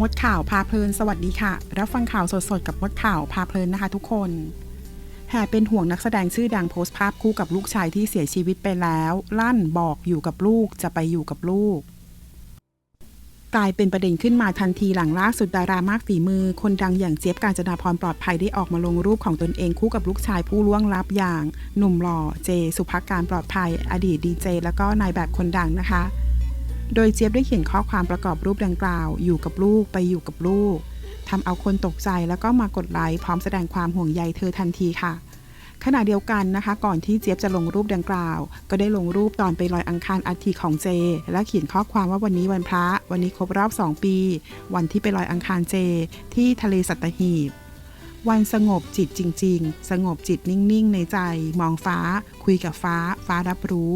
มดข่าวพาเพลินสวัสดีค่ะ รับฟังข่าวสดๆ กับมดข่าวพาเพลินนะคะทุกคนแห่เป็นห่วงนักแสดงชื่อดังโพสต์ภาพคู่กับลูกชายที่เสียชีวิตไปแล้ว ลั่นบอกอยู่กับลูกจะไปอยู่กับลูก กลายเป็นประเด็นขึ้นมาทันทีหลังล่าสุดดารามากฝีมือ คนดังอย่างเจี๊ยบการจนาพรปลอดภัยได้ออกมาลงรูปของตนเองคู่กับลูกชายผู้ล่วงลับอย่าง หนุ่มหล่อเจ สุภกการปลอดภัย อดีตดีเจแล้วก็นายแบบคนดังนะคะ โดยเจี๊ยบได้เขียนข้อความประกอบรูปดังกล่าว อยู่กับลูกไปอยู่กับลูกทำเอาคนตกใจแล้วก็มากดไลค์พร้อมแสดงความห่วงใยเธอทันทีค่ะ ขณะเดียวกันนะคะ ก่อนที่เจี๊ยบจะลงรูปดังกล่าว ก็ได้ลงรูปตอนไปลอยอังคารอัฐิของเจ และเขียนข้อความว่าวันนี้วันพระ วันนี้ครบรอบ 2 ปี วันที่ไปลอยอังคารเจ ที่ทะเลสัตหีบ วันสงบจิตจริง ๆ สงบจิตนิ่ง ๆ ในใจ มองฟ้า คุยกับฟ้า ฟ้ารับรู้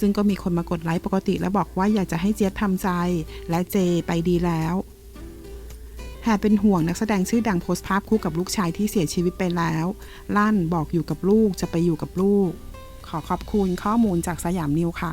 ซึ่งก็มีคนมากดไลค์ปกติและบอกว่าอยากจะให้เจี๊ยบทำใจ และเจไปดีแล้วแห่เป็นห่วงนักแสดงชื่อดังโพสต์ภาพคู่กับลูกชายที่เสียชีวิตไปแล้ว ลั่นบอกอยู่กับลูกจะไปอยู่กับลูก ขอขอบคุณข้อมูลจากสยามนิวค่ะ